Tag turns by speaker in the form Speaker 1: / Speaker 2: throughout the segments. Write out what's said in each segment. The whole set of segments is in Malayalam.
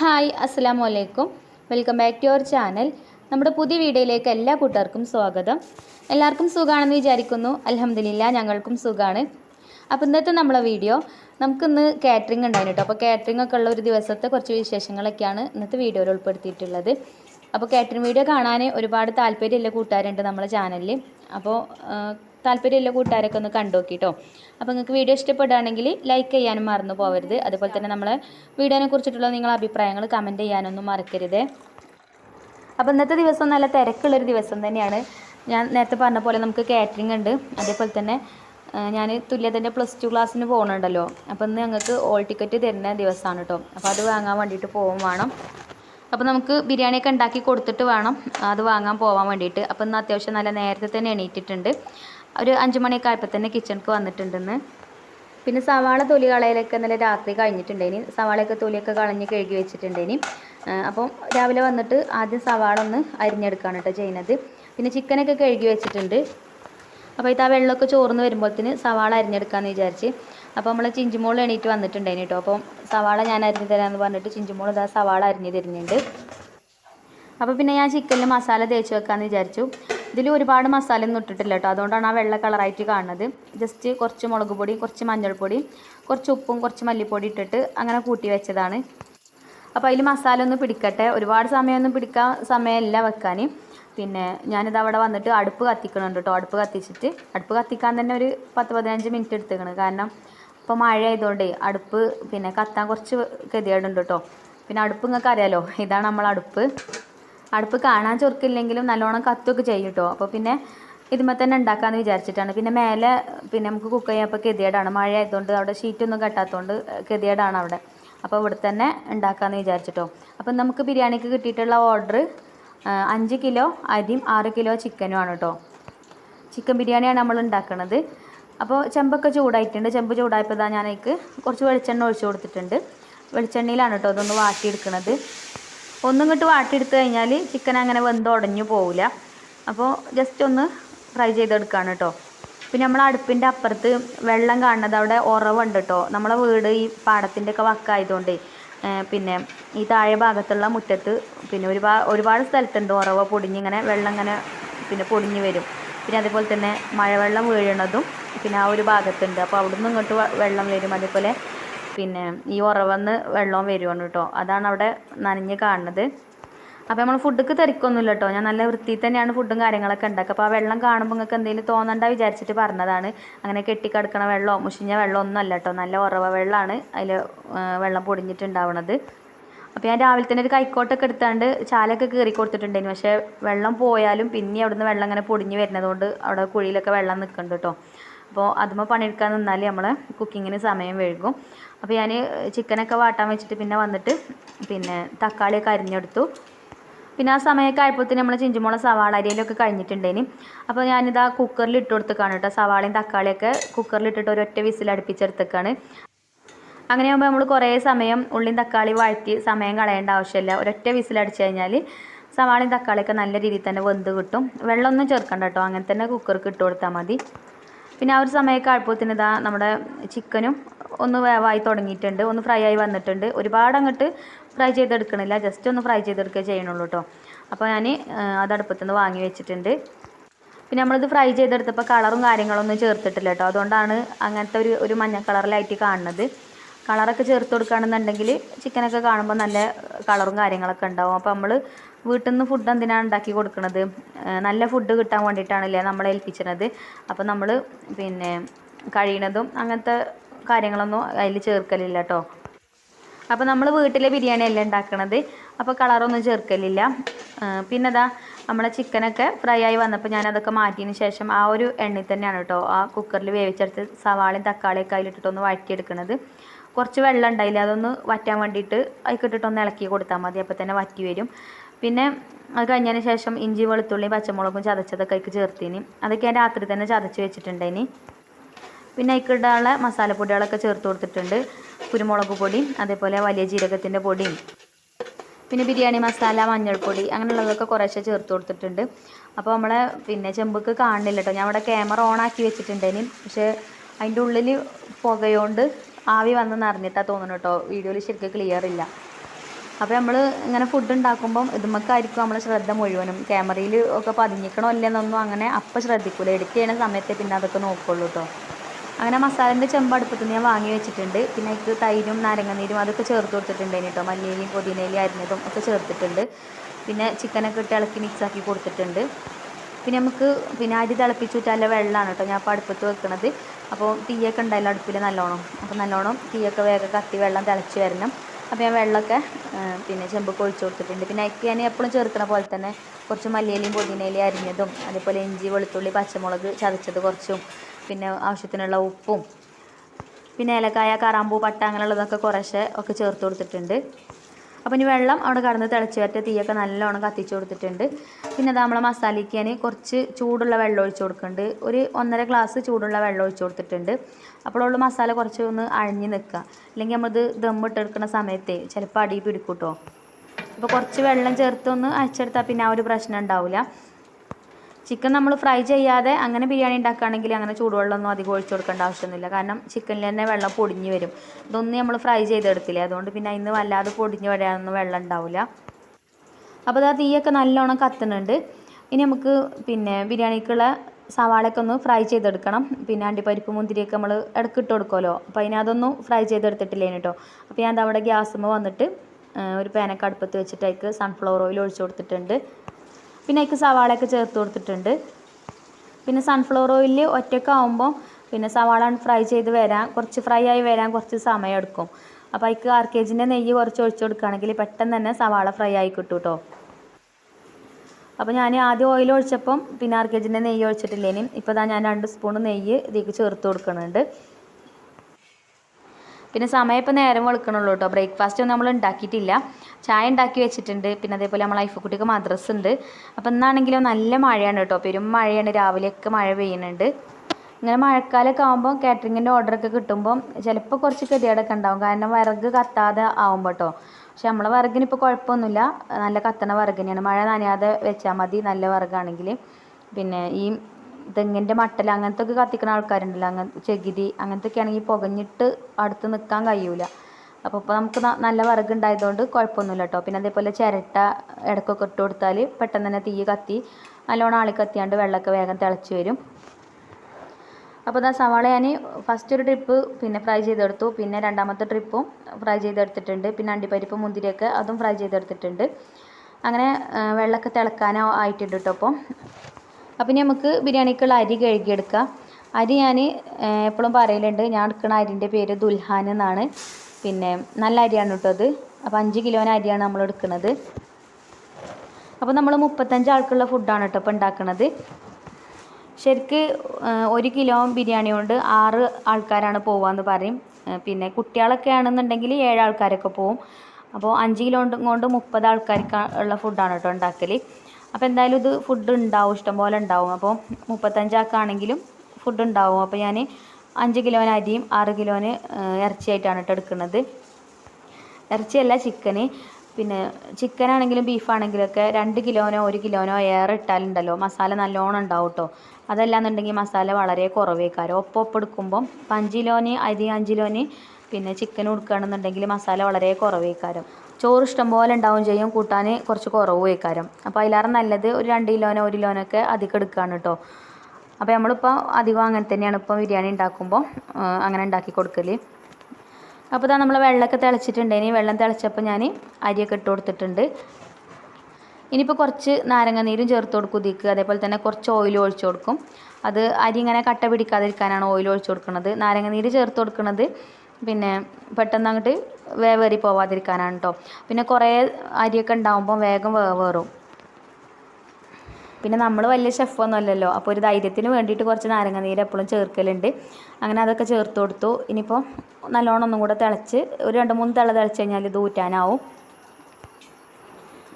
Speaker 1: ഹായ് അസ്സലാമു വലൈക്കും welcome back to our channel. നമ്മുടെ പുതിയ വീഡിയോയിലേക്ക് എല്ലാ കൂട്ടുകാർക്കും സ്വാഗതം. എല്ലാവർക്കും സുഖമാണെന്ന് വിചാരിക്കുന്നു. അലഹമ്മദില്ല ഞങ്ങൾക്കും സുഖമാണ് അപ്പോൾ ഇന്നത്തെ നമ്മളെ വീഡിയോ നമുക്കിന്ന് കാറ്ററിംഗ് ഉണ്ടായിരുന്നു കേട്ടോ അപ്പോൾ കാറ്ററിംഗ് ഒക്കെ ഉള്ള ഒരു ദിവസത്തെ കുറച്ച് വിശേഷങ്ങളൊക്കെയാണ് ഇന്നത്തെ വീഡിയോയിൽ ഉൾപ്പെടുത്തിയിട്ടുള്ളത്. അപ്പോൾ കാറ്ററിംഗ് വീഡിയോ കാണാൻ ഒരുപാട് താല്പര്യമുള്ള കൂട്ടുകാരുണ്ട് നമ്മളെ ചാനലിൽ അപ്പോൾ താല്പര്യമുള്ള കൂട്ടുകാരൊക്കെ ഒന്ന് കണ്ടു നോക്കിട്ടോ. അപ്പോൾ നിങ്ങൾക്ക് വീഡിയോ ഇഷ്ടപ്പെടുകയാണെങ്കിൽ ലൈക്ക് ചെയ്യാനും മറന്നു പോകരുത് അതുപോലെ തന്നെ നമ്മളെ വീഡിയോനെ കുറിച്ചിട്ടുള്ള നിങ്ങളുടെ അഭിപ്രായങ്ങൾ കമന്റ് ചെയ്യാനൊന്നും മറക്കരുത്. അപ്പോൾ ഇന്നത്തെ ദിവസം നല്ല തിരക്കുള്ളൊരു ദിവസം തന്നെയാണ്. ഞാൻ നേരത്തെ പറഞ്ഞ പോലെ നമുക്ക് കാറ്ററിംഗ് ഉണ്ട്. അതേപോലെ തന്നെ ഞാൻ തുല്യത്തിന്റെ പ്ലസ് ടു ക്ലാസ്സിന് പോകണുണ്ടല്ലോ അപ്പോൾ ഇന്ന് ഞങ്ങൾക്ക് ഓൾ ടിക്കറ്റ് തരുന്ന ദിവസമാണ് കേട്ടോ അപ്പോൾ അത് വാങ്ങാൻ വേണ്ടിയിട്ട് പോകും വേണം. അപ്പോൾ നമുക്ക് ബിരിയാണിയൊക്കെ ഉണ്ടാക്കി കൊടുത്തിട്ട് വേണം. അത് വാങ്ങാൻ പോകാൻ വേണ്ടിയിട്ട്. അപ്പോൾ ഇന്ന് അത്യാവശ്യം നല്ല നേരത്തെ തന്നെ എണീറ്റിട്ടുണ്ട്. ഒരു അഞ്ച് മണിയൊക്കെ ആയപ്പോൾ തന്നെ കിച്ചണിക്ക് വന്നിട്ടുണ്ടെന്ന്. പിന്നെ സവാള തൊലി കളയലൊക്കെ ഇന്നലെ രാത്രി കഴിഞ്ഞിട്ടുണ്ടേനി. സവാളയൊക്കെ തൊലിയൊക്കെ കളഞ്ഞ് കഴുകി വെച്ചിട്ടുണ്ടേനി. അപ്പം രാവിലെ വന്നിട്ട് ആദ്യം സവാള ഒന്ന് അരിഞ്ഞെടുക്കുകയാണ് കേട്ടോ ചെയ്യുന്നത് പിന്നെ ചിക്കനൊക്കെ കഴുകി വെച്ചിട്ടുണ്ട്. അപ്പോൾ ഇത് ആ വെള്ളമൊക്കെ ചോർന്ന് വരുമ്പോഴത്തേന് സവാള അരിഞ്ഞെടുക്കാമെന്ന് വിചാരിച്ച്. അപ്പോൾ നമ്മൾ ചിഞ്ചുമോൾ എണീറ്റ് വന്നിട്ടുണ്ടേനി കേട്ടോ അപ്പം സവാള ഞാൻ അരിഞ്ഞു തരാമെന്ന് പറഞ്ഞിട്ട് ചിഞ്ചുമോൾ ഇതാ സവാള അരിഞ്ഞു തരുന്നുണ്ട്. അപ്പോൾ പിന്നെ ഞാൻ ചിക്കനിൽ മസാല തേച്ച് വെക്കാമെന്ന് വിചാരിച്ചു. ഇതിൽ ഒരുപാട് മസാല ഒന്നും ഇട്ടിട്ടില്ല കേട്ടോ. അതുകൊണ്ടാണ് ആ വെള്ള കളറായിട്ട് കാണുന്നത്. ജസ്റ്റ് കുറച്ച് മുളക് പൊടി കുറച്ച് മഞ്ഞൾപ്പൊടി കുറച്ച് ഉപ്പും കുറച്ച് മല്ലിപ്പൊടി ഇട്ടിട്ട് അങ്ങനെ കൂട്ടി വെച്ചതാണ്. അപ്പോൾ അതിൽ മസാല ഒന്ന് പിടിക്കട്ടെ. ഒരുപാട് സമയമൊന്നും പിടിക്കാൻ സമയമില്ല വെക്കാൻ പിന്നെ ഞാനിത് അവിടെ വന്നിട്ട് അടുപ്പ് കത്തിക്കണുണ്ട് കേട്ടോ. അടുപ്പ് കത്തിച്ചിട്ട് അടുപ്പ് കത്തിക്കാൻ തന്നെ ഒരു പത്ത് പതിനഞ്ച് മിനിറ്റ് എടുത്തേക്കണ്. കാരണം ഇപ്പോൾ മഴ ആയതുകൊണ്ടേ അടുപ്പ് പിന്നെ കത്താൻ കുറച്ച് ഗതികേടുണ്ട് കേട്ടോ. പിന്നെ അടുപ്പ് നിങ്ങൾക്ക് അറിയാലോ ഇതാണ് നമ്മൾ അടുപ്പ് അടുപ്പ് കാണാൻ ചൊറുക്കില്ലെങ്കിലും നല്ലോണം കത്തുമൊക്കെ ചെയ്യും കേട്ടോ. അപ്പോൾ പിന്നെ ഇതുമ്മേ തന്നെ ഉണ്ടാക്കാമെന്ന് വിചാരിച്ചിട്ടാണ്. പിന്നെ മേലെ പിന്നെ നമുക്ക് കുക്ക് ചെയ്യുമ്പോൾ ഗതികേടാണ് മഴ ആയതുകൊണ്ട് അവിടെ ഷീറ്റൊന്നും കെട്ടാത്തതുകൊണ്ട് ഗതികേടാണ് അവിടെ. അപ്പോൾ ഇവിടെ തന്നെ ഉണ്ടാക്കാമെന്ന് വിചാരിച്ചിട്ടോ. അപ്പം നമുക്ക് ബിരിയാണിക്ക് കിട്ടിയിട്ടുള്ള ഓർഡർ അഞ്ച് കിലോ അരിയും ആറ് കിലോ ചിക്കനും ആണ് കേട്ടോ. ചിക്കൻ ബിരിയാണിയാണ് നമ്മൾ ഉണ്ടാക്കുന്നത് അപ്പോൾ ചെമ്പൊക്കെ ചൂടായിട്ടുണ്ട്. ചെമ്പ് ചൂടായപ്പോൾ ഞാൻ കുറച്ച് വെളിച്ചെണ്ണ ഒഴിച്ചു കൊടുത്തിട്ടുണ്ട്. വെളിച്ചെണ്ണയിലാണ് കേട്ടോ അതൊന്ന് വാട്ടിയെടുക്കണത്. ഒന്നും ഇങ്ങോട്ട് വാട്ടിയെടുത്ത് കഴിഞ്ഞാൽ ചിക്കൻ അങ്ങനെ വെന്ത് ഉടഞ്ഞു പോവില്ല അപ്പോൾ ജസ്റ്റ് ഒന്ന് ഫ്രൈ ചെയ്തെടുക്കുകയാണ് കേട്ടോ പിന്നെ നമ്മൾ അടുപ്പിന്റെ അപ്പുറത്ത് വെള്ളം കാണുന്നത് അവിടെ ഉറവുണ്ട് കേട്ടോ നമ്മളെ വീട് ഈ പാടത്തിന്റെ ഒക്കെ വക്കായതുകൊണ്ട് പിന്നെ ഈ താഴെ ഭാഗത്തുള്ള മുറ്റത്ത് പിന്നെ ഒരുപാട് ഒരുപാട് സ്ഥലത്തുണ്ട് ഉറവ പൊടിഞ്ഞിങ്ങനെ വെള്ളം ഇങ്ങനെ പിന്നെ പൊടിഞ്ഞു വരും. പിന്നെ അതേപോലെ തന്നെ മഴവെള്ളം വീഴണതും പിന്നെ ആ ഒരു ഭാഗത്തുണ്ട്. അപ്പോൾ അവിടുന്ന് ഇങ്ങോട്ട് വെള്ളം വരും. അതേപോലെ പിന്നെ ഈ ഉറവന്ന് വെള്ളവും വരുവാണ് കേട്ടോ. അതാണ് അവിടെ നനഞ്ഞ് കാണുന്നത്. അപ്പോൾ നമ്മൾ ഫുഡൊക്കെ തിരക്കൊന്നുമില്ല കേട്ടോ. ഞാൻ നല്ല വൃത്തിയിൽ തന്നെയാണ് ഫുഡും കാര്യങ്ങളൊക്കെ ഉണ്ടാക്കുക. അപ്പോൾ ആ വെള്ളം കാണുമ്പോൾ നിങ്ങൾക്ക് എന്തെങ്കിലും തോന്നണ്ട വിചാരിച്ചിട്ട് പറഞ്ഞതാണ്. അങ്ങനെ കെട്ടിക്കിടക്കണ വെള്ളമോ മുഷിഞ്ഞ വെള്ളമോ ഒന്നും അല്ല കേട്ടോ. നല്ല ഉറവ വെള്ളമാണ് അതിൽ വെള്ളം പൊടിഞ്ഞിട്ടുണ്ടാവണത്. അപ്പോൾ ഞാൻ രാവിലെ തന്നെ ഒരു കൈക്കോട്ടൊക്കെ എടുത്താണ്ട് ചാലൊക്കെ കീറി കൊടുത്തിട്ടുണ്ടായിരുന്നു. പക്ഷേ വെള്ളം പോയാലും പിന്നെ അവിടുന്ന് വെള്ളം ഇങ്ങനെ പൊടിഞ്ഞ് വരുന്നതുകൊണ്ട് അവിടെ കുഴിയിലൊക്കെ വെള്ളം നിൽക്കുന്നുണ്ട് കേട്ടോ. അപ്പോൾ അതുമ്പോൾ പണിയെടുക്കാൻ നിന്നാൽ നമ്മൾ കുക്കിങ്ങിന് സമയം വൈകും. അപ്പോൾ ഞാൻ ചിക്കനൊക്കെ വാട്ടാൻ വെച്ചിട്ട് പിന്നെ വന്നിട്ട് പിന്നെ തക്കാളിയൊക്കെ അരിഞ്ഞെടുത്തു. പിന്നെ ആ സമയമൊക്കെ ആയപ്പോഴത്തേന് നമ്മൾ ചിഞ്ചുമുള സവാള അരിയിലൊക്കെ കഴിഞ്ഞിട്ടുണ്ടേനി. അപ്പോൾ ഞാനിതാ കുക്കറിൽ ഇട്ട് കൊടുത്തേക്കാണ് കേട്ടോ. സവാളയും തക്കാളിയൊക്കെ കുക്കറിൽ ഇട്ടിട്ട് ഒരൊറ്റ വിസിൽ അടുപ്പിച്ചെടുത്തേക്കാണ്. അങ്ങനെ ആകുമ്പോൾ നമ്മൾ കുറേ സമയം ഉള്ളിയും തക്കാളി വഴറ്റി സമയം കളയേണ്ട ആവശ്യമില്ല. ഒരൊറ്റ വിസിൽ അടിച്ചു കഴിഞ്ഞാൽ സവാളയും തക്കാളിയൊക്കെ നല്ല രീതിയിൽ തന്നെ വെന്ത് കിട്ടും. വെള്ളമൊന്നും ചേർക്കണ്ട കേട്ടോ. അങ്ങനെ തന്നെ കുക്കർക്ക് ഇട്ട് കൊടുത്താൽ മതി. പിന്നെ ആ ഒരു സമയമൊക്കെ ആയപ്പോഴത്തേന് ഇതാ നമ്മുടെ ചിക്കനും ഒന്ന് വേവായി തുടങ്ങിയിട്ടുണ്ട് ഒന്ന് ഫ്രൈ ആയി വന്നിട്ടുണ്ട്. ഒരുപാട് അങ്ങോട്ട് ഫ്രൈ ചെയ്തെടുക്കണില്ല ജസ്റ്റ് ഒന്ന് ഫ്രൈ ചെയ്തെടുക്കുക ചെയ്യണുള്ളൂ കേട്ടോ അപ്പോൾ ഞാൻ അത് അടുപ്പത്തുനിന്ന് വാങ്ങി വെച്ചിട്ടുണ്ട്. പിന്നെ നമ്മളിത് ഫ്രൈ ചെയ്തെടുത്തപ്പോൾ കളറും കാര്യങ്ങളൊന്നും ചേർത്തിട്ടില്ല കേട്ടോ അതുകൊണ്ടാണ് അങ്ങനത്തെ ഒരു ഒരു മഞ്ഞ കളറിലായിട്ട് കാണുന്നത്. കളറൊക്കെ ചേർത്ത് കൊടുക്കുകയാണെന്നുണ്ടെങ്കിൽ ചിക്കനൊക്കെ കാണുമ്പോൾ നല്ല കളറും കാര്യങ്ങളൊക്കെ ഉണ്ടാവും. അപ്പോൾ നമ്മൾ വീട്ടിൽ നിന്ന് ഫുഡ് എന്തിനാണ് ഉണ്ടാക്കി കൊടുക്കുന്നത് നല്ല ഫുഡ് കിട്ടാൻ വേണ്ടിയിട്ടാണല്ലേ നമ്മളെ ഏൽപ്പിച്ചിരുന്നത് അപ്പോൾ നമ്മൾ പിന്നെ കഴിയണതും അങ്ങനത്തെ കാര്യങ്ങളൊന്നും അതിൽ ചേർക്കലില്ല കേട്ടോ അപ്പോൾ നമ്മൾ വീട്ടിലെ ബിരിയാണി അല്ല ഉണ്ടാക്കണത് അപ്പോൾ കളറൊന്നും ചേർക്കലില്ല. പിന്നെ ദാ നമ്മളെ ചിക്കനൊക്കെ ഫ്രൈ ആയി വന്നപ്പോൾ ഞാൻ അതൊക്കെ മാറ്റിയതിന് ശേഷം ആ ഒരു എണ്ണയിൽ തന്നെയാണ് കേട്ടോ ആ കുക്കറിൽ വേവിച്ചെടുത്ത് സവാളയും തക്കാളിയൊക്കെ അതിലിട്ടിട്ടൊന്ന് വഴറ്റിയെടുക്കണത്. കുറച്ച് വെള്ളം ഉണ്ടായില്ല അതൊന്ന് വറ്റാൻ വേണ്ടിയിട്ട് അതിക്കിട്ടിട്ടൊന്ന് ഇളക്കി കൊടുത്താൽ മതി. അപ്പോൾ തന്നെ വറ്റി വരും. പിന്നെ അത് കഴിഞ്ഞതിന് ശേഷം ഇഞ്ചി വെളുത്തുള്ളിയും പച്ചമുളകും ചതച്ചതൊക്കെ അതിക്ക് ചേർത്തിന്. അതൊക്കെ ഞാൻ രാത്രി തന്നെ ചതച്ച് വെച്ചിട്ടുണ്ടായിന്. പിന്നെ അതിക്കിടാനുള്ള മസാലപ്പൊടികളൊക്കെ ചേർത്ത് കൊടുത്തിട്ടുണ്ട്. കുരുമുളക് പൊടിയും അതേപോലെ വലിയ ജീരകത്തിന്റെ പൊടിയും പിന്നെ ബിരിയാണി മസാല മഞ്ഞൾപ്പൊടി അങ്ങനെയുള്ളതൊക്കെ കുറേശ്ശെ ചേർത്ത് കൊടുത്തിട്ടുണ്ട്. അപ്പോൾ നമ്മളെ പിന്നെ ചെമ്പക്ക് കാണുന്നില്ല കേട്ടോ. ഞാൻ അവിടെ ക്യാമറ ഓൺ ആക്കി വെച്ചിട്ടുണ്ടേനും പക്ഷേ അതിന്റെ ഉള്ളിൽ പുകയോണ്ട് ആവി വന്ന് നിറഞ്ഞിട്ടാണ് തോന്നുന്നു കേട്ടോ. വീഡിയോയിൽ ശരിക്കും ക്ലിയർ ഇല്ല. അപ്പോൾ നമ്മൾ ഇങ്ങനെ ഫുഡ് ഉണ്ടാക്കുമ്പം ഇതുമ്മക്കായിരിക്കും നമ്മൾ ശ്രദ്ധ മുഴുവനും. ക്യാമറയിൽ ഒക്കെ പതിഞ്ഞിക്കണോ ഇല്ലെന്നൊന്നും അങ്ങനെ അപ്പം ശ്രദ്ധിക്കൂല. എഡിറ്റ് ചെയ്യുന്ന സമയത്തെ പിന്നെ അതൊക്കെ നോക്കുള്ളൂ കേട്ടോ അങ്ങനെ മസാലേന്റെ ചെമ്പ് അടുപ്പത്ത് ഞാൻ വാങ്ങി വെച്ചിട്ടുണ്ട്. പിന്നെ അതിക്ക് തൈരും നാരങ്ങനീരും അതൊക്കെ ചേർത്ത് കൊടുത്തിട്ടുണ്ട് കേട്ടോ മല്ലിയിലയും പുതിനയിലയും അരിഞ്ഞതും ഒക്കെ ചേർത്തിട്ടുണ്ട്. പിന്നെ ചിക്കനൊക്കെ ഇട്ട് ഇളക്കി മിക്സാക്കി കൊടുത്തിട്ടുണ്ട്. പിന്നെ നമുക്ക് പിന്നെ അരി തിളപ്പിച്ചിട്ടല്ല വെള്ളമാണ് കേട്ടോ ഞാൻ അപ്പോൾ അടുപ്പത്ത് വെക്കണത്. അപ്പോൾ തീയൊക്കെ ഉണ്ടായാലും അടുപ്പിൽ നല്ലോണം. അപ്പോൾ നല്ലോണം തീയൊക്കെ വേഗം കത്തി വെള്ളം തിളച്ച് വരണം. അപ്പോൾ ഞാൻ വെള്ളമൊക്കെ പിന്നെ ചെമ്പൊക്കെ ഒഴിച്ച് കൊടുത്തിട്ടുണ്ട്. പിന്നെ അതിക്ക് ഞാൻ എപ്പോഴും ചേർക്കുന്ന പോലെ തന്നെ കുറച്ച് മല്ലിയിലയും പുതിനയിലയും അരിഞ്ഞതും അതേപോലെ ഇഞ്ചി വെളുത്തുള്ളി പച്ചമുളക് ചതച്ചത് കുറച്ചും പിന്നെ ആവശ്യത്തിനുള്ള ഉപ്പും പിന്നെ ഏലക്കായ കറാമ്പൂ പട്ട അങ്ങനെയുള്ളതൊക്കെ കുറേശ്ശെ ഒക്കെ ചേർത്ത് കൊടുത്തിട്ടുണ്ട്. അപ്പോൾ ഇനി വെള്ളം അവിടെ കടന്ന് തിളച്ച് വരട്ടെ. തീയൊക്കെ നല്ലോണം കത്തിച്ച് കൊടുത്തിട്ടുണ്ട്. പിന്നെ അത് നമ്മളെ മസാലയ്ക്കാൻ കുറച്ച് ചൂടുള്ള വെള്ളം ഒഴിച്ച് കൊടുക്കുന്നുണ്ട്. ഒരു ഒന്നര ഗ്ലാസ് ചൂടുള്ള വെള്ളം ഒഴിച്ച് കൊടുത്തിട്ടുണ്ട്. അപ്പോഴുള്ള മസാല കുറച്ച് ഒന്ന് അഴിഞ്ഞ് നിൽക്കുക. അല്ലെങ്കിൽ നമ്മളിത് ദമ്മിട്ടെടുക്കുന്ന സമയത്തെ ചിലപ്പോൾ അടി പിടിക്കും കേട്ടോ. അപ്പോൾ കുറച്ച് വെള്ളം ചേർത്തൊന്ന് അഴിച്ചെടുത്താൽ പിന്നെ ആ ഒരു പ്രശ്നം ഉണ്ടാവില്ല. ചിക്കൻ നമ്മൾ ഫ്രൈ ചെയ്യാതെ അങ്ങനെ ബിരിയാണി ഉണ്ടാക്കുകയാണെങ്കിൽ അങ്ങനെ ചൂടുവെള്ളമൊന്നും അധികം ഒഴിച്ചു കൊടുക്കേണ്ട ആവശ്യമൊന്നുമില്ല. കാരണം ചിക്കനിൽ തന്നെ വെള്ളം പൊടിഞ്ഞ് വരും. ഇതൊന്നും നമ്മൾ ഫ്രൈ ചെയ്തെടുത്തില്ലേ. അതുകൊണ്ട് പിന്നെ അതിന് വല്ലാതെ പൊടിഞ്ഞ് വരാനൊന്നും വെള്ളം ഉണ്ടാവില്ല. അപ്പോൾ ആ തീയൊക്കെ നല്ലോണം കത്തുന്നുണ്ട്. ഇനി നമുക്ക് പിന്നെ ബിരിയാണിക്കുള്ള സവാളയൊക്കെ ഒന്ന് ഫ്രൈ ചെയ്തെടുക്കണം. പിന്നെ അണ്ടിപ്പരിപ്പ് മുന്തിരിയൊക്കെ നമ്മൾ ഇടയ്ക്ക് ഇട്ട് കൊടുക്കുമല്ലോ. അപ്പോൾ അതിനതൊന്നും ഫ്രൈ ചെയ്തെടുത്തിട്ടില്ല കേട്ടോ. അപ്പോൾ ഞാൻ അവിടെ ഗ്യാസുമ്പോൾ വന്നിട്ട് ഒരു പാനൊക്കെ അടുപ്പത്ത് വെച്ചിട്ട് അതിക്ക് സൺഫ്ലവർ ഓയിൽ ഒഴിച്ചു കൊടുത്തിട്ടുണ്ട്. പിന്നെ അതിക്ക് സവാളയൊക്കെ ചേർത്ത് കൊടുത്തിട്ടുണ്ട്. പിന്നെ സൺഫ്ലവർ ഓയിൽ ഒറ്റക്കാവുമ്പോൾ പിന്നെ സവാള ഫ്രൈ ചെയ്ത് വരാൻ കുറച്ച് ഫ്രൈ ആയി വരാൻ കുറച്ച് സമയം എടുക്കും അപ്പോൾ അതിക്ക് ആർ കെ ജിന്റെ നെയ്യ് കുറച്ച് ഒഴിച്ച് കൊടുക്കുകയാണെങ്കിൽ പെട്ടെന്ന് തന്നെ സവാള ഫ്രൈ ആയി കിട്ടും കേട്ടോ അപ്പോൾ ഞാൻ ആദ്യം ഓയിൽ ഒഴിച്ചപ്പം പിന്നെ ആർ കെ ജിന്റെ നെയ്യ് ഒഴിച്ചിട്ടില്ലേനും. ഇപ്പോൾ ഞാൻ രണ്ട് സ്പൂൺ നെയ്യ് ഇതിലേക്ക് ചേർത്ത് കൊടുക്കുന്നുണ്ട്. പിന്നെ സമയം ഇപ്പോൾ നേരം വെളുക്കണുള്ളൂ കേട്ടോ ബ്രേക്ക്ഫാസ്റ്റ് ഒന്നും നമ്മൾ ഉണ്ടാക്കിയിട്ടില്ല. ചായ ഉണ്ടാക്കി വെച്ചിട്ടുണ്ട്. പിന്നെ അതേപോലെ നമ്മൾ ഐഫക്കുട്ടിക്ക് മദ്രസ് ഉണ്ട് അപ്പോൾ ഇന്നാണെങ്കിലും നല്ല മഴയാണ് കേട്ടോ പെരും മഴയാണ്. രാവിലെയൊക്കെ മഴ പെയ്യുന്നുണ്ട്. ഇങ്ങനെ മഴക്കാലമൊക്കെ ആകുമ്പോൾ കാറ്ററിങ്ങിന്റെ ഓർഡറൊക്കെ കിട്ടുമ്പോൾ ചിലപ്പോൾ കുറച്ച് ഗതികേടൊക്കെ ഉണ്ടാവും. കാരണം വിറക് കത്താതെ ആവുമ്പോൾ കേട്ടോ പക്ഷെ നമ്മളെ വിറകിന് ഇപ്പോൾ കുഴപ്പമൊന്നുമില്ല. നല്ല കത്തണ വിറക് തന്നെയാണ്. മഴ നനയാതെ വെച്ചാൽ മതി. നല്ല വിറകാണെങ്കിൽ. പിന്നെ ഈ തെങ്ങിന്റെ മട്ടൽ അങ്ങനത്തെ ഒക്കെ കത്തിക്കുന്ന ആൾക്കാരുണ്ടല്ലോ. അങ്ങനത്തെ ചകിരി അങ്ങനത്തെ ആണെങ്കിൽ പുകഞ്ഞിട്ട് അടുത്ത് നിൽക്കാൻ കഴിയൂല. അപ്പോൾ ഇപ്പോൾ നമുക്ക് നല്ല വിറക് ഉണ്ടായതുകൊണ്ട് കുഴപ്പമൊന്നുമില്ല കേട്ടോ. പിന്നെ അതേപോലെ ചിരട്ട ഇടയ്ക്കൊക്കെ ഇട്ട് കൊടുത്താൽ പെട്ടെന്ന് തന്നെ തീ കത്തി നല്ലോണം ആളി കത്തിയാണ്ട് വെള്ളമൊക്കെ വേഗം തിളച്ച് വരും. അപ്പോൾ ഇതാ സവാള ഞാൻ ഫസ്റ്റ് ഒരു ട്രിപ്പ് പിന്നെ ഫ്രൈ ചെയ്തെടുത്തു. പിന്നെ രണ്ടാമത്തെ ട്രിപ്പും ഫ്രൈ ചെയ്തെടുത്തിട്ടുണ്ട്. പിന്നെ അണ്ടിപ്പരിപ്പ് മുന്തിരിയൊക്കെ അതും ഫ്രൈ ചെയ്തെടുത്തിട്ടുണ്ട്. അങ്ങനെ വെള്ളമൊക്കെ തിളക്കാനോ ആയിട്ടുണ്ട് കേട്ടോ അപ്പോൾ അപ്പം നമുക്ക് ബിരിയാണിക്കുള്ള അരി കഴുകിയെടുക്കാം. അരി ഞാൻ എപ്പോഴും പറയലുണ്ട്. ഞാൻ എടുക്കുന്ന അരിന്റെ പേര് ദുൽഹാൻ എന്നാണ്. പിന്നെ നല്ല അരിയാണ് കേട്ടോ അത്. അപ്പോൾ അഞ്ച് കിലോന് അരിയാണ് നമ്മൾ എടുക്കുന്നത് അപ്പോൾ നമ്മൾ മുപ്പത്തഞ്ച് ആൾക്കുള്ള ഫുഡാണ് കേട്ടോ ഇപ്പോൾ ഉണ്ടാക്കുന്നത് ശരിക്ക് ഒരു കിലോ ബിരിയാണി കൊണ്ട് ആറ് ആൾക്കാരാണ് പോവാന്ന് പറയും. പിന്നെ കുട്ടികളൊക്കെ ആണെന്നുണ്ടെങ്കിൽ ഏഴ് ആൾക്കാരൊക്കെ പോവും. അപ്പോൾ അഞ്ച് കിലോ കൊണ്ട് മുപ്പത് ആൾക്കാർക്ക് ഉള്ള ഫുഡാണ് കേട്ടോ ഉണ്ടാക്കൽ അപ്പോൾ എന്തായാലും ഇത് ഫുഡ് ഉണ്ടാവും ഇഷ്ടംപോലെ ഉണ്ടാവും. അപ്പോൾ മുപ്പത്തഞ്ചാക്കാണെങ്കിലും ഫുഡ് ഉണ്ടാവും. അപ്പോൾ ഞാൻ അഞ്ച് കിലോന് അരിയും ആറ് കിലോന് ഇറച്ചിയായിട്ടാണ് കേട്ടോ എടുക്കുന്നത്. ഇറച്ചിയല്ല ചിക്കന് പിന്നെ ചിക്കൻ ആണെങ്കിലും ചിക്കനാണെങ്കിലും ബീഫാണെങ്കിലൊക്കെ രണ്ട് കിലോനോ ഒരു കിലോനോ ഏറെ ഇട്ടാലുണ്ടല്ലോ. മസാല നല്ലോണം ഉണ്ടാവും കേട്ടോ അതല്ലാന്നുണ്ടെങ്കിൽ മസാല വളരെ കുറവേക്കാരം. ഒപ്പം ഒപ്പം എടുക്കുമ്പം അഞ്ച് കിലോന് അരി അഞ്ച് കിലോന് പിന്നെ ചിക്കൻ കൊടുക്കുകയാണെന്നുണ്ടെങ്കിൽ മസാല വളരെ കുറവേക്കാരം. ചോറ് ഇഷ്ടംപോലെ ഉണ്ടാവും ചെയ്യും കൂട്ടാൻ കുറച്ച് കുറവ് വയ്ക്കാരം. അപ്പോൾ അതിലേറെ നല്ലത് ഒരു രണ്ട് കിലോനോ ഒരു കിലോനോ ഒക്കെ അധികം എടുക്കുകയാണ് കേട്ടോ അപ്പോൾ നമ്മളിപ്പോൾ അധികം അങ്ങനെ തന്നെയാണ് ഇപ്പോൾ ബിരിയാണി ഉണ്ടാക്കുമ്പോൾ അങ്ങനെ ഉണ്ടാക്കി കൊടുക്കൽ അപ്പോൾ നമ്മൾ വെള്ളമൊക്കെ തിളച്ചിട്ടുണ്ടേനി വെള്ളം തിളച്ചപ്പോൾ ഞാൻ അരിയൊക്കെ ഇട്ട് കൊടുത്തിട്ടുണ്ട്. ഇനിയിപ്പോൾ കുറച്ച് നാരങ്ങ നീരും ചേർത്ത് കൊടുക്കും ഇതിക്ക് അതേപോലെ തന്നെ കുറച്ച് ഓയിൽ ഒഴിച്ചു കൊടുക്കും. അത് അരി ഇങ്ങനെ കട്ട പിടിക്കാതിരിക്കാനാണ് ഓയിൽ ഒഴിച്ചു കൊടുക്കുന്നത്. നാരങ്ങ നീര് ചേർത്ത് കൊടുക്കുന്നത്. പിന്നെ പെട്ടെന്ന് അങ്ങോട്ട് വേവേറി പോവാതിരിക്കാനാണ് കേട്ടോ പിന്നെ കുറേ അരിയൊക്കെ ഉണ്ടാകുമ്പോൾ വേഗം വേവേറും. പിന്നെ നമ്മൾ വലിയ ഷെഫൊന്നും അല്ലല്ലോ. അപ്പോൾ ഒരു ധൈര്യത്തിന് വേണ്ടിയിട്ട് കുറച്ച് നാരങ്ങ നീര് എപ്പോഴും ചേർക്കലുണ്ട്. അങ്ങനെ അതൊക്കെ ചേർത്ത് കൊടുത്തു. ഇനിയിപ്പോൾ നല്ലോണം ഒന്നും കൂടെ തിളച്ച് ഒരു രണ്ട് മൂന്ന് തിള തിളച്ച് കഴിഞ്ഞാൽ ഇത് ഊറ്റാനാവും.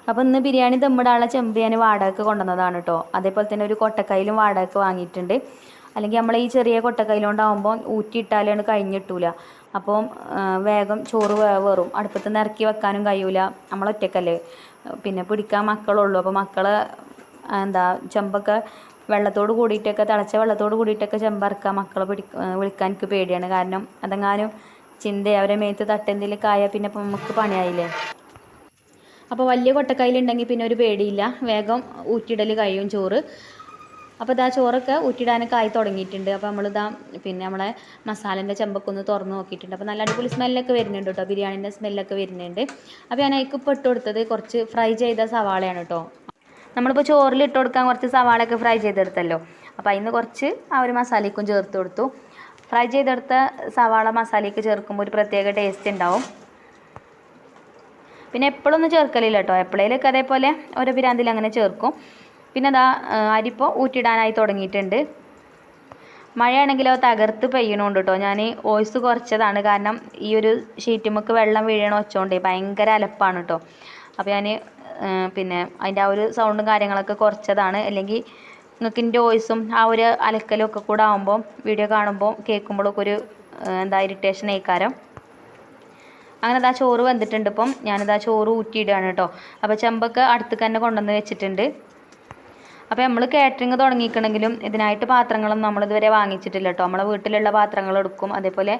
Speaker 1: അപ്പോൾ ഇന്ന് ബിരിയാണി ദമ്മിടാനുള്ള ചെമ്പ് ഞാൻ വാടകയ്ക്ക് കൊണ്ടുവന്നതാണ് കേട്ടോ അതേപോലെ തന്നെ ഒരു കൊട്ടക്കൈയിലും വാടകയ്ക്ക് വാങ്ങിയിട്ടുണ്ട്. അല്ലെങ്കിൽ നമ്മൾ ഈ ചെറിയ കൊട്ടക്കയിലുണ്ടാകുമ്പോൾ ഊറ്റിയിട്ടാലാണ് കഴിഞ്ഞിട്ടൂല. അപ്പോൾ വേഗം ചോറ് വേറും. അടുപ്പത്ത് നിന്ന് ഇറക്കി വെക്കാനും കഴിയൂല. നമ്മൾ ഒറ്റക്കല്ലേ. പിന്നെ പിടിക്കാൻ മക്കളുള്ളൂ. അപ്പോൾ മക്കളെ എന്താ ചെമ്പൊക്കെ വെള്ളത്തോട് കൂടിയിട്ടൊക്കെ തിളച്ച വെള്ളത്തോട് കൂടിയിട്ടൊക്കെ ചെമ്പറക്കുക മക്കളെ പിടി വിളിക്കാൻ എനിക്ക് പേടിയാണ്. കാരണം അതെങ്ങാനും ചിന്ത അവരെ മേത്ത് തട്ടെന്തെങ്കിലും കായ പിന്നെ നമുക്ക് പണിയായില്ലേ. അപ്പോൾ വലിയ കൊട്ടക്കൈലുണ്ടെങ്കിൽ പിന്നെ ഒരു പേടിയില്ല. വേഗം ഊറ്റിയിടൽ കഴിയും ചോറ്. അപ്പോൾ ഇതാ ചോറൊക്കെ ഊറ്റിടാനൊക്കെ ആയി തുടങ്ങിയിട്ടുണ്ട്. അപ്പോൾ നമ്മളിതാ പിന്നെ നമ്മളെ മസാലേന്റെ ചെമ്പൊക്കെ ഒന്ന് തുറന്ന് നോക്കിയിട്ടുണ്ട്. അപ്പോൾ നല്ല അടിപൊളി സ്മെല്ലൊക്കെ വരുന്നുണ്ട് കേട്ടോ ബിരിയാണിന്റെ സ്മെല്ലൊക്കെ വരുന്നുണ്ട്. അപ്പോൾ ഞാൻ അതിലേക്ക് ഇപ്പോൾ ഇട്ട് കൊടുത്തത് കുറച്ച് ഫ്രൈ ചെയ്ത സവാളയാണ് കേട്ടോ നമ്മളിപ്പോൾ ചോറിൽ ഇട്ട് കൊടുക്കാൻ കുറച്ച് സവാളയൊക്കെ ഫ്രൈ ചെയ്തെടുത്തല്ലോ. അപ്പോൾ അതിന് കുറച്ച് ആ ഒരു മസാലയ്ക്കും ചേർത്ത് കൊടുത്തു. ഫ്രൈ ചെയ്തെടുത്ത സവാള മസാലയ്ക്ക് ചേർക്കുമ്പോൾ ഒരു പ്രത്യേക ടേസ്റ്റ് ഉണ്ടാവും. പിന്നെ എപ്പോഴൊന്നും ചേർക്കലില്ല കേട്ടോ എപ്പോഴേലൊക്കെ അതേപോലെ ഓരോ പിരാന്തിൽ അങ്ങനെ ചേർക്കും. പിന്നെ അതാ അരിപ്പോൾ ഊറ്റിടാനായി തുടങ്ങിയിട്ടുണ്ട്. മഴയാണെങ്കിലോ തകർത്ത് പെയ്യണുണ്ട് കേട്ടോ ഞാൻ വോയിസ് കുറച്ചതാണ്. കാരണം ഈ ഒരു ഷീറ്റുമുക്ക് വെള്ളം വീഴണ വെച്ചോണ്ടേ ഭയങ്കര അലപ്പാണ് കേട്ടോ അപ്പോൾ ഞാൻ പിന്നെ അതിന്റെ ആ ഒരു സൗണ്ടും കാര്യങ്ങളൊക്കെ കുറച്ചതാണ്. അല്ലെങ്കിൽ നിങ്ങൾക്ക് എന്റെ വോയിസും ആ ഒരു അലക്കലും ഒക്കെ കൂടെ ആകുമ്പോൾ വീഡിയോ കാണുമ്പോൾ കേൾക്കുമ്പോഴൊക്കെ ഒരു എന്താ ഇറിറ്റേഷൻ ആയിക്കാരം. അങ്ങനെ അതാ ചോറ് വെന്തിട്ടുണ്ട് ഇപ്പം. ഞാനിതാ ചോറ് ഊറ്റിയിടുകയാണ് കേട്ടോ. അപ്പോൾ ചെമ്പൊക്കെ അടുത്തേക്ക് തന്നെ കൊണ്ടുവന്ന് വെച്ചിട്ടുണ്ട്. അപ്പോൾ നമ്മൾ കാറ്ററിങ് തുടങ്ങിക്കണമെങ്കിലും ഇതിനായിട്ട് പാത്രങ്ങളൊന്നും നമ്മളിതുവരെ വാങ്ങിച്ചിട്ടില്ല കേട്ടോ നമ്മളെ വീട്ടിലുള്ള പാത്രങ്ങൾ എടുക്കും. അതേപോലെ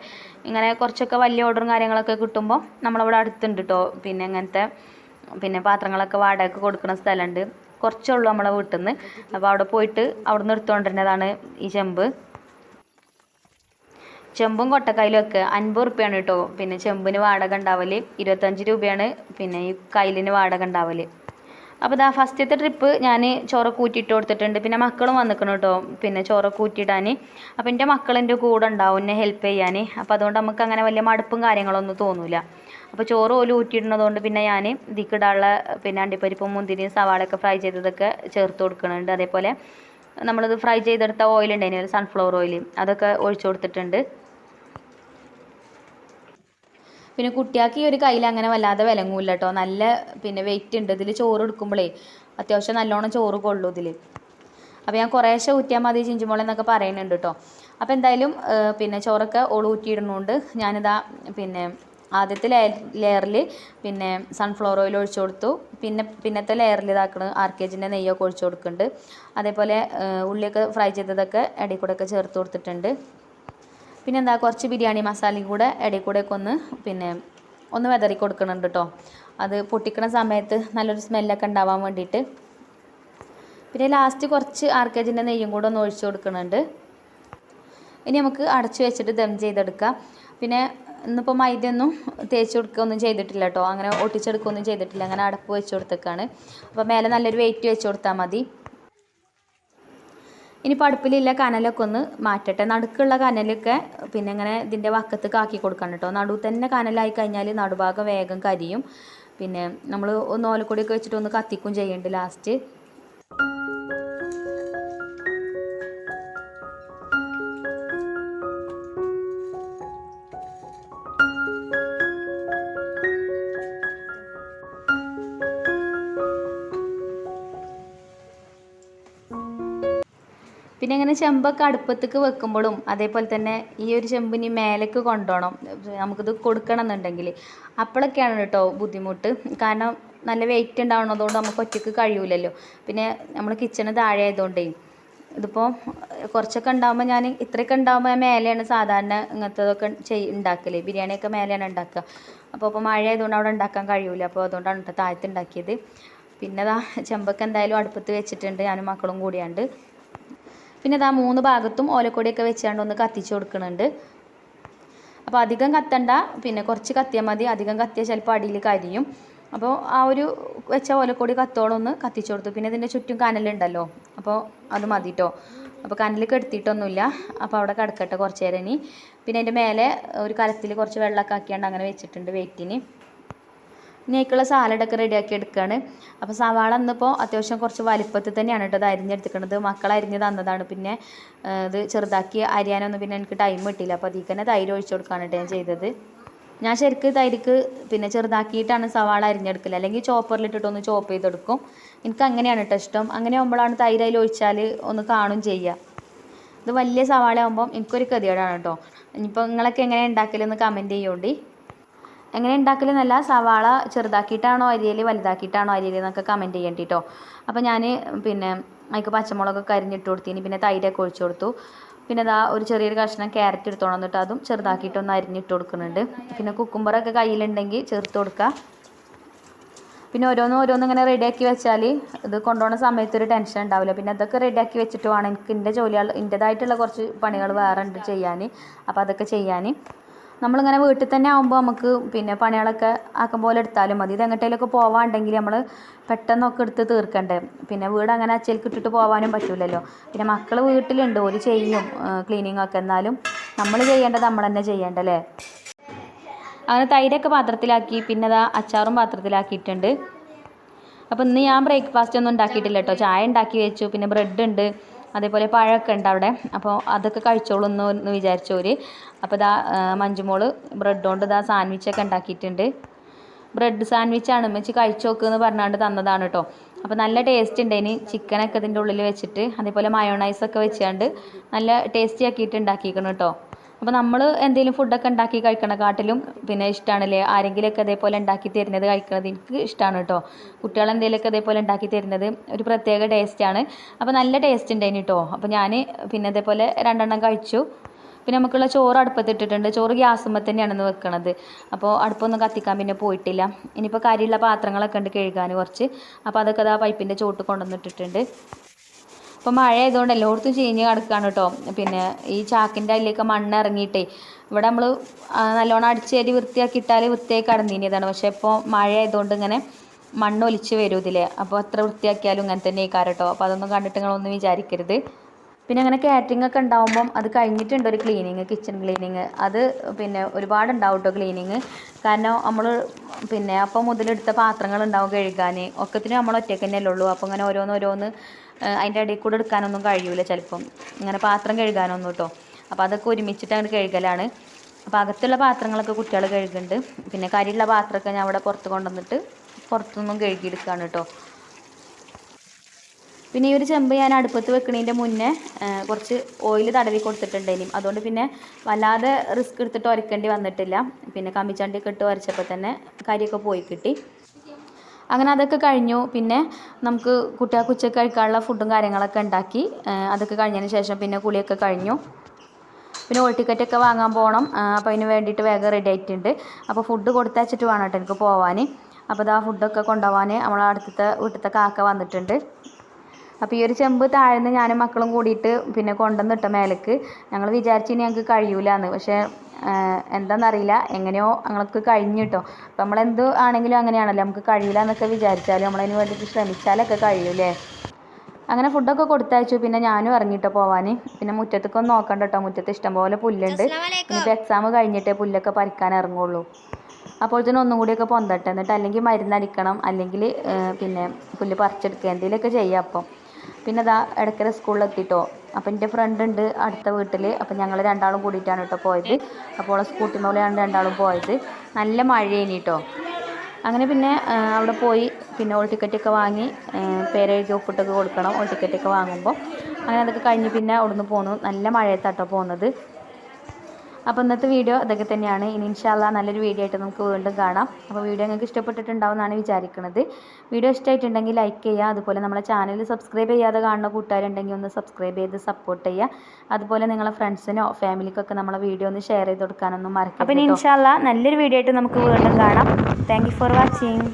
Speaker 1: ഇങ്ങനെ കുറച്ചൊക്കെ വലിയ ഓർഡറും കാര്യങ്ങളൊക്കെ കിട്ടുമ്പോൾ നമ്മളവിടെ അടുത്തുണ്ട് കേട്ടോ പിന്നെ ഇങ്ങനത്തെ പിന്നെ പാത്രങ്ങളൊക്കെ വാടകയ്ക്ക് കൊടുക്കുന്ന സ്ഥലമുണ്ട് കുറച്ചുള്ളൂ നമ്മളെ വീട്ടിൽ നിന്ന് അപ്പോൾ അവിടെ പോയിട്ട് അവിടെ നിന്ന് എടുത്തുകൊണ്ടിരുന്നതാണ് ഈ ചെമ്പ്. ചെമ്പും കൊട്ടക്കായലും ഒക്കെ അൻപത് റുപ്യാണ് കേട്ടോ പിന്നെ ചെമ്പിന് വാടക ഉണ്ടാവൽ ഇരുപത്തഞ്ച് രൂപയാണ്. പിന്നെ ഈ കയ്യിലിന് വാടക ഉണ്ടാവൽ. അപ്പോൾ ഇതാ ഫസ്റ്റത്തെ ട്രിപ്പ് ഞാൻ ചോറൊക്കെ ഊറ്റിയിട്ട് കൊടുത്തിട്ടുണ്ട്. പിന്നെ മക്കളും വന്നിക്കണം കേട്ടോ പിന്നെ ചോറൊക്കെ ഊറ്റിയിടാൻ അപ്പോൾ എന്റെ മക്കൾ എന്റെ കൂടെ ഉണ്ടാവും എന്നെ ഹെൽപ്പ് ചെയ്യാൻ അപ്പോൾ അതുകൊണ്ട് നമുക്ക് അങ്ങനെ വലിയ മടുപ്പും കാര്യങ്ങളൊന്നും തോന്നില്ല അപ്പോൾ ചോറ് പോലും ഊറ്റിയിടുന്നതുകൊണ്ട് പിന്നെ ഞാൻ ഇതിക്കിടാനുള്ള പിന്നെ അണ്ടിപ്പരിപ്പും മുന്തിരിയും സവാളയൊക്കെ ഫ്രൈ ചെയ്തതൊക്കെ ചേർത്ത് കൊടുക്കുന്നുണ്ട് അതേപോലെ നമ്മളിത് ഫ്രൈ ചെയ്തെടുത്ത ഓയിൽ ഉണ്ടായിരുന്നു സൺഫ്ലവർ ഓയിൽ അതൊക്കെ ഒഴിച്ചു കൊടുത്തിട്ടുണ്ട്. പിന്നെ കുട്ടിയാൾക്ക് ഈ ഒരു കയ്യിൽ അങ്ങനെ വല്ലാതെ വിലങ്ങൂല്ല കേട്ടോ നല്ല പിന്നെ വെയിറ്റ് ഉണ്ട്. ഇതിൽ ചോറ് എടുക്കുമ്പോഴേ അത്യാവശ്യം നല്ലോണം ചോറ് കൊള്ളൂ ഇതിൽ അപ്പോൾ ഞാൻ കുറേശ്ശെ ഊറ്റിയാൽ മതി ചിഞ്ചുമോളെ എന്നൊക്കെ പറയുന്നുണ്ട് കേട്ടോ അപ്പോൾ എന്തായാലും പിന്നെ ചോറൊക്കെ ഓൾ ഊറ്റിയിടുന്നുണ്ട്. ഞാനിതാ പിന്നെ ആദ്യത്തെ ലെയർ ലെയറിൽ പിന്നെ സൺഫ്ലവർ ഓയിൽ ഒഴിച്ചു കൊടുത്തു. പിന്നെ പിന്നത്തെ ലെയറിൽ ഇതാക്കണ ആർ കെ ജിന്റെ നെയ്യൊക്കെ ഒഴിച്ചു കൊടുക്കുന്നുണ്ട് അതേപോലെ ഉള്ളിയൊക്കെ ഫ്രൈ ചെയ്തതൊക്കെ ഇടയിൽ കൂടെയൊക്കെ ചേർത്ത് കൊടുത്തിട്ടുണ്ട്. പിന്നെ എന്താ കുറച്ച് ബിരിയാണി മസാലയും കൂടെ ഇടയിൽ കൂടെ ഒക്കെ ഒന്ന് പിന്നെ ഒന്ന് വിതറി കൊടുക്കുന്നുണ്ട് കേട്ടോ അത് പൊട്ടിക്കണ സമയത്ത് നല്ലൊരു സ്മെല്ലൊക്കെ ഉണ്ടാവാൻ വേണ്ടിയിട്ട്. പിന്നെ ലാസ്റ്റ് കുറച്ച് ആർ കെ ജിന്റെ നെയ്യും കൂടെ ഒന്ന് ഒഴിച്ചു കൊടുക്കുന്നുണ്ട് ഇനി നമുക്ക് അടച്ചു വെച്ചിട്ട് ദം ചെയ്തെടുക്കാം. പിന്നെ ഇന്നിപ്പോൾ മൈദയൊന്നും തേച്ച് കൊടുക്കുകയൊന്നും ചെയ്തിട്ടില്ല കേട്ടോ അങ്ങനെ ഒട്ടിച്ചെടുക്കുകയൊന്നും ചെയ്തിട്ടില്ല. അങ്ങനെ അടപ്പ് വെച്ച് കൊടുത്തേക്കാണ്. അപ്പോൾ മേലെ നല്ലൊരു വെയിറ്റ് വെച്ച് കൊടുത്താൽ മതി. ഇനിയിപ്പോൾ അടുപ്പിലില്ല കനലൊക്കെ ഒന്ന് മാറ്റട്ടെ. നടുക്കുള്ള കനലൊക്കെ പിന്നെ ഇങ്ങനെ ഇതിന്റെ വക്കത്ത് ആക്കി കൊടുക്കണം കേട്ടോ. നടു തന്നെ കനലായി കഴിഞ്ഞാൽ നടുഭാഗം വേഗം കരിയും. പിന്നെ നമ്മൾ ഒന്ന് ഓലക്കൊടിയൊക്കെ വെച്ചിട്ട് ഒന്ന് കത്തിക്കും ചെയ്യേണ്ടത് ലാസ്റ്റ് ചെമ്പൊക്കെ അടുപ്പത്തേക്ക് വെക്കുമ്പോഴും അതേപോലെ തന്നെ ഈ ഒരു ചെമ്പിന് മേലേക്ക് കൊണ്ടുപോകണം. നമുക്കിത് കൊടുക്കണം എന്നുണ്ടെങ്കിൽ അപ്പോഴൊക്കെയാണ് കേട്ടോ ബുദ്ധിമുട്ട്. കാരണം നല്ല വെയിറ്റ് ഉണ്ടാവുന്നതുകൊണ്ട് നമുക്ക് ഒറ്റയ്ക്ക് കഴിയൂലല്ലോ. പിന്നെ നമ്മൾ കിച്ചണ് താഴെ ആയതുകൊണ്ടേ ഇതിപ്പോൾ കുറച്ചൊക്കെ ഉണ്ടാകുമ്പോൾ ഞാൻ ഇത്രയൊക്കെ ഉണ്ടാകുമ്പോൾ ഞാൻ മേലെയാണ് സാധാരണ ഇങ്ങനത്തതൊക്കെ ചെയ് ഉണ്ടാക്കൽ ബിരിയാണിയൊക്കെ മേലെയാണ് ഉണ്ടാക്കുക. അപ്പോൾ ഇപ്പോൾ മഴ ആയതുകൊണ്ട് അവിടെ ഉണ്ടാക്കാൻ കഴിയൂല. അപ്പോൾ അതുകൊണ്ടാണ് കേട്ടോ താഴത്ത് ഉണ്ടാക്കിയത്. പിന്നെ ചെമ്പൊക്കെ എന്തായാലും അടുപ്പത്ത് വെച്ചിട്ടുണ്ട്. ഞാനും മക്കളും കൂടിയാണ്ട്. പിന്നെ ഇതാ മൂന്ന് ഭാഗത്തും ഓലക്കൊടിയൊക്കെ വെച്ചാണ്ട് ഒന്ന് കത്തിച്ച് കൊടുക്കുന്നുണ്ട് അപ്പോൾ അധികം കത്തണ്ട പിന്നെ കുറച്ച് കത്തിയാൽ മതി. അധികം കത്തിയാൽ ചിലപ്പോൾ അടിയിൽ കരിയും. അപ്പോൾ ആ ഒരു വെച്ച ഓലക്കൊടി കത്തോളം ഒന്ന് കത്തിച്ചു കൊടുത്തു. പിന്നെ ഇതിന്റെ ചുറ്റും കനലുണ്ടല്ലോ അപ്പോൾ അത് മതി കേട്ടോ അപ്പോൾ കനൽ കെടുത്തിയിട്ടൊന്നുമില്ല അപ്പോൾ അവിടെ കിടക്കട്ടെ കുറച്ച് നേരം ഇനി. പിന്നെ അതിന്റെ മേലെ ഒരു കലത്തിൽ കുറച്ച് വെള്ളമൊക്കെ ആക്കിയാണ്ട് അങ്ങനെ വെച്ചിട്ടുണ്ട് വെയിറ്റിന്. ഇനി അതിലേക്കുള്ള സാലഡൊക്കെ റെഡിയാക്കി എടുക്കുകയാണ് അപ്പോൾ സവാള അന്നിപ്പോൾ അത്യാവശ്യം കുറച്ച് വലിപ്പത്തിൽ തന്നെയാണ് കേട്ടോ അത് അരിഞ്ഞെടുത്തിക്കണത് മക്കൾ അരിഞ്ഞ് തന്നതാണ്. പിന്നെ ഇത് ചെറുതാക്കി അരിയാനൊന്നും പിന്നെ എനിക്ക് ടൈം കിട്ടിയില്ല. അപ്പോൾ അതിൽ തന്നെ തൈര് ഒഴിച്ചു കൊടുക്കുകയാണ് കേട്ടോ ഞാൻ ചെയ്തത്. ഞാൻ ശരിക്ക് തൈരിക്ക് പിന്നെ ചെറുതാക്കിയിട്ടാണ് സവാള അരിഞ്ഞെടുക്കൽ അല്ലെങ്കിൽ ചോപ്പറിലിട്ടിട്ടൊന്ന് ചോപ്പ് ചെയ്തെടുക്കും എനിക്ക് അങ്ങനെയാണ് കേട്ടോ ഇഷ്ടം. അങ്ങനെ ആകുമ്പോഴാണ് തൈര് അതിൽ ഒഴിച്ചാൽ ഒന്ന് കാണും ചെയ്യുക ഇത് വലിയ സവാള ആകുമ്പം എനിക്കൊരു ഗതികേടാണ് കേട്ടോ. ഇനിയിപ്പോൾ നിങ്ങളൊക്കെ എങ്ങനെ ഉണ്ടാക്കലെന്ന് കമന്റ് ചെയ്യുകൊണ്ട്. എങ്ങനെ ഉണ്ടാക്കലെന്നല്ല സവാള ചെറുതാക്കിയിട്ടാണോ അരിയൽ വലുതാക്കിയിട്ടാണോ അരിയൽ എന്നൊക്കെ കമന്റ് ചെയ്യേണ്ടി കേട്ടോ അപ്പോൾ ഞാൻ പിന്നെ അതിക്ക് പച്ചമുളകൊക്കെ അരിഞ്ഞിട്ട് കൊടുത്തിന് പിന്നെ തൈരൊക്കെ ഒഴിച്ചു കൊടുത്തു. പിന്നെ അതാ ഒരു ചെറിയൊരു കഷ്ണം ക്യാരറ്റ് എടുത്തോണം എന്നിട്ട് അതും ചെറുതാക്കിയിട്ടൊന്ന് അരിഞ്ഞിട്ട് കൊടുക്കുന്നുണ്ട്. പിന്നെ കുക്കുംബറൊക്കെ കയ്യിലുണ്ടെങ്കിൽ ചേർത്ത് കൊടുക്കുക പിന്നെ ഓരോന്നും ഓരോന്നും ഇങ്ങനെ റെഡിയാക്കി വെച്ചാൽ ഇത് കൊണ്ടുപോകുന്ന സമയത്ത് ഒരു ടെൻഷൻ ഉണ്ടാവില്ല. പിന്നെ അതൊക്കെ റെഡിയാക്കി വെച്ചിട്ട് വേണം. എനിക്ക് എന്റെ ജോലികൾ എന്റേതായിട്ടുള്ള കുറച്ച് പണികൾ വേറെ ഉണ്ട് ചെയ്യാൻ അപ്പോൾ അതൊക്കെ ചെയ്യാൻ നമ്മളിങ്ങനെ വീട്ടിൽ തന്നെ ആകുമ്പോൾ നമുക്ക് പിന്നെ പണികളൊക്കെ ആക്കും പോലെ എടുത്താലും മതി. ഇത് എങ്ങോട്ടേലൊക്കെ പോവാണ്ടെങ്കിൽ നമ്മൾ പെട്ടെന്നൊക്കെ എടുത്ത് തീർക്കണ്ടേ. പിന്നെ വീട് അങ്ങനെ അച്ചേൽക്ക് ഇട്ടിട്ട് പോകാനും പറ്റില്ലല്ലോ പിന്നെ മക്കൾ വീട്ടിലുണ്ട്. ഒരു ചെയ്യും ക്ലീനിങ് ഒക്കെ. എന്നാലും നമ്മൾ ചെയ്യേണ്ടത് നമ്മൾ തന്നെ ചെയ്യേണ്ടല്ലേ? അങ്ങനെ തൈരൊക്കെ പാത്രത്തിലാക്കി. പിന്നെ അതാ അച്ചാറും പാത്രത്തിലാക്കിയിട്ടുണ്ട്. അപ്പോൾ ഇന്ന് ഞാൻ ബ്രേക്ക്ഫാസ്റ്റ് ഒന്നും ഉണ്ടാക്കിയിട്ടില്ല കേട്ടോ ചായ ഉണ്ടാക്കി വെച്ചു. പിന്നെ ബ്രെഡ് ഉണ്ട്. അതേപോലെ പഴമൊക്കെ ഉണ്ട് അവിടെ. അപ്പോൾ അതൊക്കെ കഴിച്ചോളൂ എന്ന് വിചാരിച്ചവർ അപ്പോൾ ഇതാ മഞ്ജുമോൾ ബ്രെഡ് കൊണ്ട് ഇതാ സാൻഡ്വിച്ചൊക്കെ ഉണ്ടാക്കിയിട്ടുണ്ട്. ബ്രെഡ് സാൻഡ്വിച്ചാണ് ഉമ്മച്ചി കഴിച്ചോക്ക് എന്ന് പറഞ്ഞാണ്ട് തന്നതാണ് കേട്ടോ അപ്പോൾ നല്ല ടേസ്റ്റ് ഉണ്ട് ഇനി ചിക്കനൊക്കെ ഇതിന്റെ ഉള്ളിൽ വെച്ചിട്ട് അതേപോലെ മയോണൈസൊക്കെ വെച്ചാണ്ട് നല്ല ടേസ്റ്റി ആക്കിയിട്ട് ഉണ്ടാക്കിയിരിക്കണം കേട്ടോ അപ്പോൾ നമ്മൾ എന്തെങ്കിലും ഫുഡൊക്കെ ഉണ്ടാക്കി കഴിക്കണക്കാട്ടിലും പിന്നെ ഇഷ്ടമാണല്ലേ ആരെങ്കിലുമൊക്കെ അതേപോലെ ഉണ്ടാക്കി തരുന്നത് കഴിക്കുന്നത് എനിക്ക് ഇഷ്ടമാണ് കേട്ടോ കുട്ടികൾ എന്തെങ്കിലുമൊക്കെ അതേപോലെ ഉണ്ടാക്കി തരുന്നത് ഒരു പ്രത്യേക ടേസ്റ്റാണ് അപ്പോൾ നല്ല ടേസ്റ്റ് ഉണ്ടായിന് കേട്ടോ അപ്പോൾ ഞാൻ പിന്നെ അതേപോലെ രണ്ടെണ്ണം കഴിച്ചു. പിന്നെ നമുക്കുള്ള ചോറ് അടുപ്പത്തിട്ടിട്ടുണ്ട് ചോറ് ഗ്യാസുമ്മ തന്നെയാണ് ഇന്ന് വെക്കണത്. അപ്പോൾ അടുപ്പൊന്നും കത്തിക്കാൻ പിന്നെ പോയിട്ടില്ല. ഇനിയിപ്പോൾ കരിയുള്ള പാത്രങ്ങളൊക്കെ ഉണ്ട് കഴുകാൻ കുറച്ച്. അപ്പോൾ അതൊക്കെ അത് ആ പൈപ്പിന്റെ ചോട്ട് കൊണ്ടുവന്നിട്ടിട്ടുണ്ട്. അപ്പോൾ മഴ ആയതുകൊണ്ട് എല്ലായിടത്തും ചീഞ്ഞ് കിടക്കുകയാണ് കേട്ടോ. പിന്നെ ഈ ചാക്കിന്റെ അതിലേക്ക് മണ്ണ് ഇറങ്ങിയിട്ട് ഇവിടെ നമ്മൾ നല്ലോണം അടിച്ചേരി വൃത്തിയാക്കി ഇട്ടാൽ വൃത്തിയായി കടന്നിനിയതാണ് പക്ഷേ ഇപ്പോൾ മഴ ആയതുകൊണ്ട് ഇങ്ങനെ മണ്ണ് ഒലിച്ച് വരും ഇതിൽ അപ്പോൾ എത്ര വൃത്തിയാക്കിയാലും ഇങ്ങനെ തന്നെ ഈ കേട്ടോ. അപ്പോൾ അതൊന്നും കണ്ടിട്ട് നിങ്ങളൊന്നും വിചാരിക്കരുത്. പിന്നെ അങ്ങനെ കാറ്ററിംഗ് ഒക്കെ ഉണ്ടാകുമ്പം അത് കഴിഞ്ഞിട്ടുണ്ട് ഒരു ക്ലീനിങ് കിച്ചൺ ക്ലീനിങ് അത് പിന്നെ ഒരുപാട് ഉണ്ടാവും കേട്ടോ ക്ലീനിങ് കാരണം നമ്മൾ പിന്നെ അപ്പം മുതലെടുത്ത പാത്രങ്ങൾ ഉണ്ടാവും കഴുകാൻ ഒക്കത്തിന് നമ്മൾ ഒറ്റയ്ക്ക് തന്നെയല്ലേ ഉള്ളൂ. അപ്പോൾ അങ്ങനെ ഓരോന്ന് ഓരോന്ന് അതിന്റെ ഇടയിൽ കൂടെ എടുക്കാനൊന്നും കഴിയൂല ചിലപ്പം. ഇങ്ങനെ പാത്രം കഴുകാനൊന്നും കേട്ടോ അപ്പോൾ അതൊക്കെ ഒരുമിച്ചിട്ട് അങ്ങനെ കഴുകലാണ്. അപ്പോൾ അകത്തുള്ള പാത്രങ്ങളൊക്കെ കുട്ടികൾ കഴുകുന്നുണ്ട്. പിന്നെ കരിയുള്ള പാത്രമൊക്കെ ഞാൻ അവിടെ പുറത്ത് കൊണ്ടുവന്നിട്ട് പുറത്തുനിന്നും കഴുകിയെടുക്കുകയാണ് കേട്ടോ പിന്നെ ഈ ഒരു ചെമ്പ് ഞാൻ അടുപ്പത്ത് വെക്കണതിന്റെ മുന്നേ കുറച്ച് ഓയിൽ തടവി കൊടുത്തിട്ടുണ്ടേനും അതുകൊണ്ട് പിന്നെ വല്ലാതെ റിസ്ക് എടുത്തിട്ട് ഉരക്കേണ്ടി വന്നിട്ടില്ല. പിന്നെ കമ്പിച്ചണ്ടിയൊക്കെ ഇട്ട് ഉരച്ചപ്പോൾ തന്നെ കരിയൊക്കെ പോയി കിട്ടി. അങ്ങനെ അതൊക്കെ കഴിഞ്ഞു. പിന്നെ നമുക്ക് കുട്ടികൾക്ക് ഉച്ചയ്ക്ക് കഴിക്കാനുള്ള ഫുഡും കാര്യങ്ങളൊക്കെ ഉണ്ടാക്കി. അതൊക്കെ കഴിഞ്ഞതിന് ശേഷം പിന്നെ കുളിയൊക്കെ കഴിഞ്ഞു. പിന്നെ ഓൾ ടിക്കറ്റൊക്കെ വാങ്ങാൻ പോകണം അപ്പോൾ അതിന് വേണ്ടിയിട്ട് വേഗം റെഡി ആയിട്ടുണ്ട്. അപ്പോൾ ഫുഡ് കൊടുത്തയച്ചിട്ട് വേണം കേട്ടോ എനിക്ക് പോവാൻ അപ്പോൾ ഇതാ ഫുഡൊക്കെ കൊണ്ടുപോകാൻ നമ്മളെ അടുത്തത്തെ വീട്ടിലത്തെ കാക്ക വന്നിട്ടുണ്ട്. അപ്പോൾ ഈ ഒരു ചെമ്പ് താഴ്ന്ന് ഞാനും മക്കളും കൂടിയിട്ട് പിന്നെ കൊണ്ടുവന്നിട്ട മേലേക്ക്. ഞങ്ങൾ വിചാരിച്ചു ഇനി ഞങ്ങൾക്ക് കഴിയൂലെന്ന്. പക്ഷേ ആഹ് എന്താണെന്നറിയില്ല എങ്ങനെയോ ഞങ്ങൾക്ക് കഴിഞ്ഞു കേട്ടോ. അപ്പോൾ നമ്മളെന്ത് ആണെങ്കിലും അങ്ങനെയാണല്ലോ. നമുക്ക് കഴിയില്ല എന്നൊക്കെ വിചാരിച്ചാലും നമ്മളതിന് വേണ്ടിയിട്ട് ശ്രമിച്ചാലൊക്കെ കഴിയൂലേ? അങ്ങനെ ഫുഡൊക്കെ കൊടുത്തയച്ചു. പിന്നെ ഞാനും ഇറങ്ങിട്ടോ പോവാൻ പിന്നെ മുറ്റത്തേക്ക് ഒന്ന് നോക്കണ്ട കേട്ടോ മുറ്റത്ത് ഇഷ്ടംപോലെ പുല്ലുണ്ട്. ഇനിയിപ്പോൾ എക്സാം കഴിഞ്ഞിട്ടേ പുല്ലൊക്കെ പറിക്കാൻ ഇറങ്ങുള്ളൂ. തന്നെ ഒന്നും കൂടിയൊക്കെ പൊന്തട്ടെ. എന്നിട്ട് അല്ലെങ്കിൽ മരുന്നടിക്കണം. അല്ലെങ്കിൽ പിന്നെ പുല്ല് പറിച്ചെടുക്കുക. എന്തെങ്കിലുമൊക്കെ ചെയ്യാം അപ്പം. പിന്നെ ഇതാ ഇടയ്ക്കര സ്കൂളിലെത്തിട്ടോ. അപ്പം എന്റെ ഫ്രണ്ട് ഉണ്ട് അടുത്ത വീട്ടിൽ അപ്പം ഞങ്ങൾ രണ്ടാളും കൂടിയിട്ടാണ് കേട്ടോ പോയത്. അപ്പോൾ സ്കൂട്ടി മേലെയാണ് രണ്ടാളും പോയത്. നല്ല മഴയേനി കേട്ടോ അങ്ങനെ പിന്നെ അവിടെ പോയി. പിന്നെ ഓൾ ടിക്കറ്റൊക്കെ വാങ്ങി പേരെഴുതി ഒപ്പിട്ടൊക്കെ കൊടുക്കണം. ഓൾ ടിക്കറ്റൊക്കെ വാങ്ങുമ്പോൾ അങ്ങനെ അതൊക്കെ കഴിഞ്ഞ് പിന്നെ അവിടുന്ന് പോന്നു. നല്ല മഴയത്താട്ടോ പോകുന്നത് അപ്പോൾ ഇന്നത്തെ വീഡിയോ ഇതൊക്കെ തന്നെയാണ്. ഇനി ഇൻഷാല്ല നല്ലൊരു വീഡിയോ ആയിട്ട് നമുക്ക് വീണ്ടും കാണാം. അപ്പോൾ വീഡിയോ നിങ്ങൾക്ക് ഇഷ്ടപ്പെട്ടിട്ടുണ്ടാവുമെന്നാണ് വിചാരിക്കുന്നത്. വീഡിയോ ഇഷ്ടമായിട്ടുണ്ടെങ്കിൽ ലൈക്ക് ചെയ്യുക. അതുപോലെ നമ്മളെ ചാനൽ സബ്സ്ക്രൈബ് ചെയ്യാതെ കാണുന്ന കൂട്ടുകാരുണ്ടെങ്കിൽ ഒന്ന് സബ്സ്ക്രൈബ് ചെയ്ത് സപ്പോർട്ട് ചെയ്യുക. അതുപോലെ നിങ്ങളെ ഫ്രണ്ട്സിനോ ഫാമിലിക്കൊക്കെ നമ്മളെ വീഡിയോ ഒന്ന് ഷെയർ ചെയ്ത് കൊടുക്കാനൊന്നും മറക്കരുത് അപ്പോൾ ഇൻഷാല്ല നല്ലൊരു വീഡിയോ ആയിട്ട് നമുക്ക് വീണ്ടും കാണാം. താങ്ക് ഫോർ വാച്ചിങ്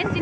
Speaker 1: ఏంటి